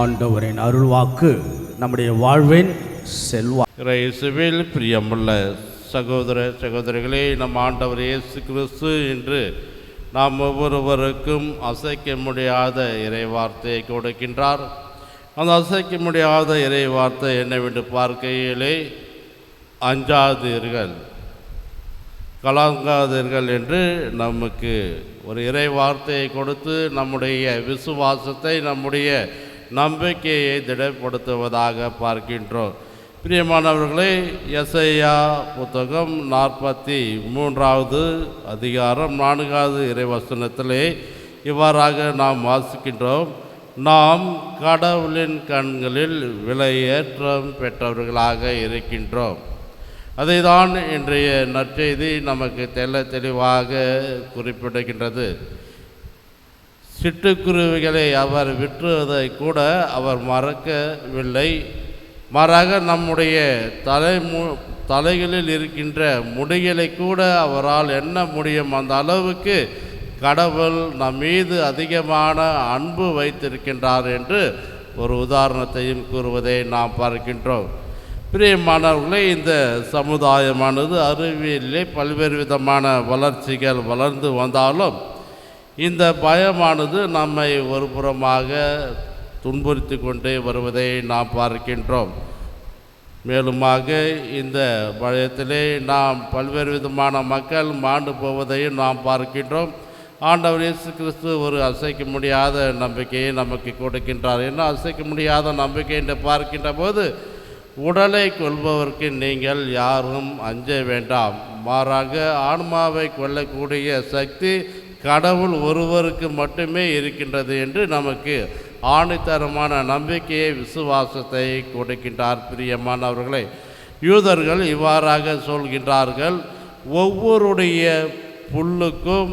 ஆண்டவரின் அருள்வாக்கு நம்முடைய வாழ்வின் செல்வா இயேசுவில் பிரியமுள்ள சகோதர சகோதரிகளே நம் ஆண்டவர் இயேசு கிறிஸ்து என்று நாம் ஒவ்வொருவருக்கும் அசைக்க முடியாத இறைவார்த்தையை கொடுக்கின்றார். அந்த அசைக்க முடியாத இறைவார்த்தை என்னவென்று பார்க்கையிலே அஞ்சாதீர்கள். கலங்காதீர்கள் என்று நமக்கு ஒரு இறை வார்த்தையை கொடுத்து நம்முடைய விசுவாசத்தை நம்முடைய நம்பிக்கையை திடப்படுத்துவதாக பார்க்கின்றோம். பிரியமானவர்களே எஸ்ஐயா புத்தகம் நாற்பத்தி மூன்றாவது அதிகாரம் நான்காவது இறைவசனத்திலே இவ்வாறாக நாம் வாசிக்கின்றோம். நாம் கடவுளின் கண்களில் விலையேற்றம் பெற்றவர்களாக இருக்கின்றோம். அதைதான் இன்றைய நற்செய்தி நமக்கு தெள்ள தெளிவாக குறிப்பிடுகின்றது. சிட்டுக்குருவிகளை அவர் விற்றுவதை கூட அவர் மறக்கவில்லை. மாறாக நம்முடைய தலைமு தலைகளில் இருக்கின்ற முடிகளை கூட அவரால் என்ன முடியும். அந்த அளவுக்கு கடவுள் நம் மீது அதிகமான அன்பு வைத்திருக்கின்றார் என்று ஒரு உதாரணத்தையும் கூறுவதை நாம் பார்க்கின்றோம். பிரியமானவர்களே இந்த சமுதாயமானது அறிவியலிலே பல்வேறு விதமான வளர்ச்சிகள் வளர்ந்து வந்தாலும் இந்த பயமானது நம்மை ஒரு புறமாக துன்புறுத்தி கொண்டே வருவதை நாம் பார்க்கின்றோம். மேலுமாக இந்த பயத்திலே நாம் பல்வேறு விதமான மக்கள் மாண்டு போவதையும் நாம் பார்க்கின்றோம். ஆண்டவர் இயேசு கிறிஸ்து ஒரு அசைக்க முடியாத நம்பிக்கையை நமக்கு கொடுக்கின்றார். என்ன அசைக்க முடியாத நம்பிக்கை என்று பார்க்கின்ற போது உடலை கொள்பவருக்கு நீங்கள் யாரும் அஞ்ச வேண்டாம். மாறாக ஆன்மாவை கொல்லக்கூடிய சக்தி கடவுள் ஒருவருக்கு மட்டுமே இருக்கின்றது என்று நமக்கு ஆணித்தரமான நம்பிக்கையை விசுவாசத்தை கொடுக்கின்றார். பிரியமானவர்களை யூதர்கள் இவ்வாறாக சொல்கின்றார்கள். ஒவ்வொருடைய புல்லுக்கும்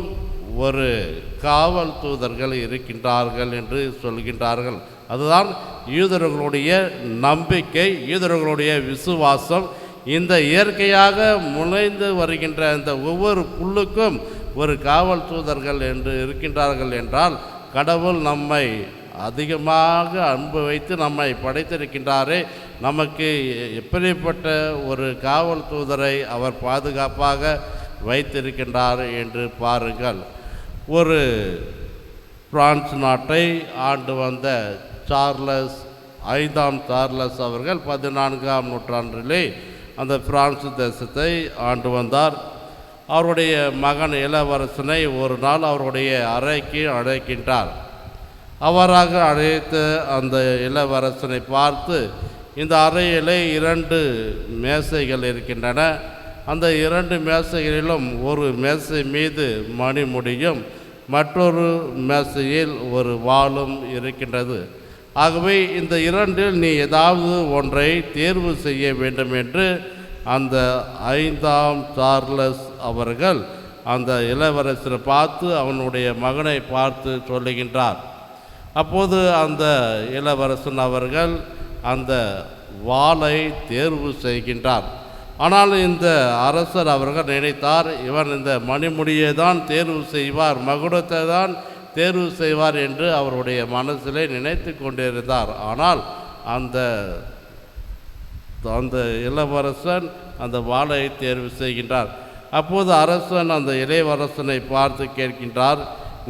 ஒரு காவல் தூதர்கள் இருக்கின்றார்கள் என்று சொல்கின்றார்கள். அதுதான் யூதர்களுடைய நம்பிக்கை யூதர்களுடைய விசுவாசம். இந்த இயற்கையாக முளைந்து வருகின்ற இந்த ஒவ்வொரு புல்லுக்கும் ஒரு காவல் தூதர்கள் என்று இருக்கின்றார்கள் என்றால் கடவுள் நம்மை அதிகமாக அன்பு வைத்து நம்மை படைத்திருக்கின்றாரே. நமக்கு எப்படிப்பட்ட ஒரு காவல் தூதரை அவர் பாதுகாப்பாக வைத்திருக்கின்றார் என்று பாருங்கள். ஒரு பிரான்ஸ் நாட்டை ஆண்டு வந்த சார்லஸ் ஐந்தாம் சார்லஸ் அவர்கள் பதினான்காம் நூற்றாண்டிலே அந்த பிரான்ஸ் தேசத்தை ஆண்டு வந்தார். அவருடைய மகன் இளவரசனை ஒரு நாள் அவருடைய அறைக்கு அழைக்கின்றார். அவராக அழைத்து அந்த இளவரசனை பார்த்து இந்த அறையிலே இரண்டு மேசைகள் இருக்கின்றன. அந்த இரண்டு மேசைகளிலும் ஒரு மேசை மீது மணிமுடியும் மற்றொரு மேசையில் ஒரு வாளும் இருக்கின்றது. ஆகவே இந்த இரண்டில் நீ ஏதாவது ஒன்றை தேர்வு செய்ய வேண்டும் என்று அந்த ஐந்தாம் சார்லஸ் அவர்கள் அந்த இளவரசரை பார்த்து அவனுடைய மகனை பார்த்து சொல்லுகின்றார். அப்போது அந்த இளவரசன் அவர்கள் அந்த வாளை தேர்வு செய்கின்றார். ஆனால் இந்த அரசர் அவர்கள் நினைத்தார் இவன் இந்த மணிமுடியை தான் தேர்வு செய்வார் மகுடத்தை தான் தேர்வு செய்வார் என்று அவருடைய மனசிலே நினைத்து கொண்டிருந்தார். ஆனால் அந்த அந்த இளவரசன் அந்த வாளை தேர்வு செய்கின்றார். அப்போது அரசன் அந்த இளையவரசனை பார்த்து கேட்கின்றார்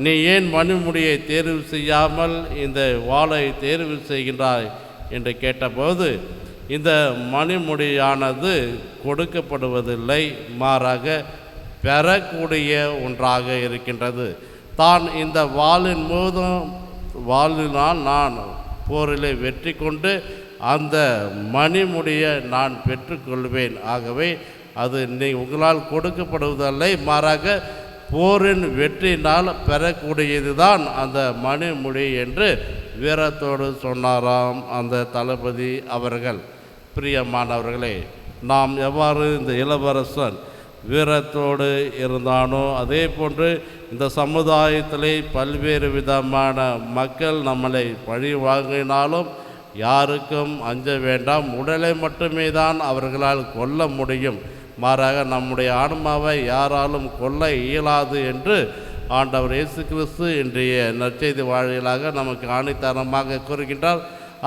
நீ ஏன் மணிமுடியை தேர்வு செய்யாமல் இந்த வாளை தேர்வு செய்கின்றாய்? என்று கேட்டபோது இந்த மணிமுடியானது கொடுக்கப்படுவதில்லை மாறாக பெறக்கூடிய ஒன்றாக இருக்கின்றது. தான் இந்த வாளின் மூதும் வாளினால் நான் போரிலே வெற்றி கொண்டு அந்த மணிமுடியை நான் பெற்றுக்கொள்வேன். ஆகவே அது நீ உங்களால் கொடுக்கப்படுவதில்லை. மாறாக போரின் வெற்றினால் பெறக்கூடியது தான் அந்த மணிமொழி என்று வீரத்தோடு சொன்னாராம் அந்த தளபதி அவர்கள். பிரியமானவர்களே நாம் எவ்வாறு இந்த இளவரசன் வீரத்தோடு இருந்தானோ அதே போன்று இந்த சமுதாயத்திலே பல்வேறு விதமான மக்கள் நம்மளை பழி வாங்கினாலும் யாருக்கும் அஞ்ச வேண்டாம். உடலை மட்டுமே தான் அவர்களால் கொல்ல முடியும். மாறாக நம்முடைய ஆன்மாவை யாராலும் கொல்ல இயலாது என்று ஆண்டவர் இயேசு கிறிஸ்து இன்றைய நற்செய்தி வாழிலாக நமக்கு ஆணித்தரமாக கூறுகின்றார்.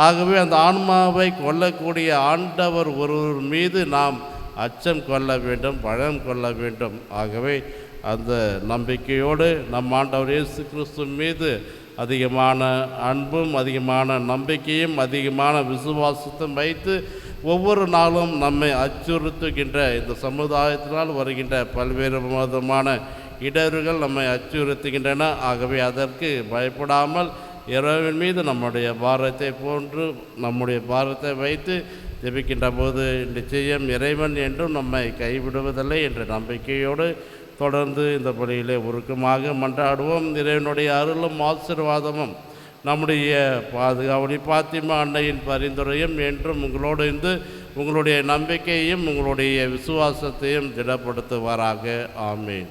ஆகவே அந்த ஆன்மாவை கொல்லக்கூடிய ஆண்டவர் ஒருவர் மீது நாம் அச்சம் கொள்ள வேண்டும் பழம் கொள்ள வேண்டும். ஆகவே அந்த நம்பிக்கையோடு நம் ஆண்டவர் இயேசு கிறிஸ்து மீது அதிகமான அன்பும் அதிகமான நம்பிக்கையும் அதிகமான விசுவாசத்தும் வைத்து ஒவ்வொரு நாளும் நம்மை அச்சுறுத்துகின்ற இந்த சமுதாயத்தினால் வருகின்ற பல்வேறு விதமான இடர்கள் நம்மை அச்சுறுத்துகின்றன. ஆகவே அதற்கு பயப்படாமல் இறைவன் மீது நம்முடைய பாரத்தை போன்று நம்முடைய பாரத்தை வைத்து ஜெபிக்கின்ற போது நிச்சயம் இறைவன் என்றும் நம்மை கைவிடுவதில்லை என்ற நம்பிக்கையோடு தொடர்ந்து இந்த பணியிலே உருக்கமாக மன்றாடுவோம். இறைவனுடைய அருளும் ஆசீர்வாதமும் நம்முடைய பாதுகாவலி பாத்திமா அன்னையின் பரிந்துரையும் என்றும் உங்களோடு இருந்து உங்களுடைய நம்பிக்கையையும் உங்களுடைய விசுவாசத்தையும் திடப்படுத்துவாராக. ஆமேன்.